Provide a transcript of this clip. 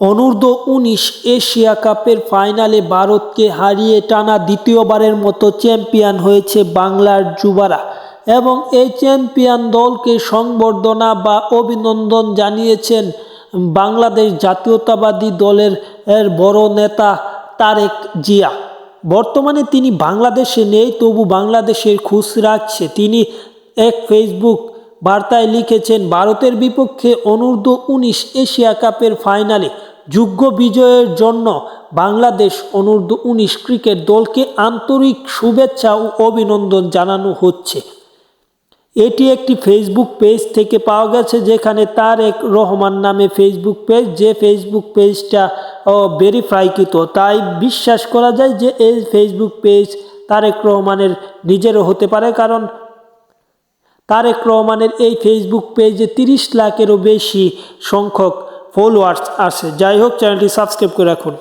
অনূর্ধ্ব উনিশ এশিয়া কাপের ফাইনালে ভারতকে হারিয়ে টানা দ্বিতীয়বারের মতো চ্যাম্পিয়ন হয়েছে বাংলার যুবারা এবং এই চ্যাম্পিয়ন দলকে সংবর্ধনা বা অভিনন্দন জানিয়েছেন বাংলাদেশ জাতীয়তাবাদী দলের এর বড় নেতা তারেক জিয়া। বর্তমানে তিনি বাংলাদেশে নেই, তবু বাংলাদেশের খুশ রাখছে। তিনি এক ফেসবুক বার্তায় লিখেছেন, ভারতের বিপক্ষে অনূর্ধ্ব উনিশ এশিয়া কাপের ফাইনালে যোগ্য বিজয়ের জন্য বাংলাদেশ অনূর্ধ্ব উনিশ ক্রিকেট দলকে আন্তরিক শুভেচ্ছা ও অভিনন্দন জানানো হচ্ছে। এটি একটি ফেসবুক পেজ থেকে পাওয়া গেছে, যেখানে তারেক রহমান নামে ফেসবুক পেজ যে ফেসবুক পেজটা ভেরিফাইকৃত তাই বিশ্বাস করা যায় যে এই ফেসবুক পেজ তারেক রহমানের নিজেরও হতে পারে, কারণ তারেক রহমানের এই ফেসবুক পেজে তিরিশ লাখেরও বেশি সংখ্যক ফলোয়ার্স আসে। যাই হোক চ্যানেলটি সাবস্ক্রাইব করে রাখুন।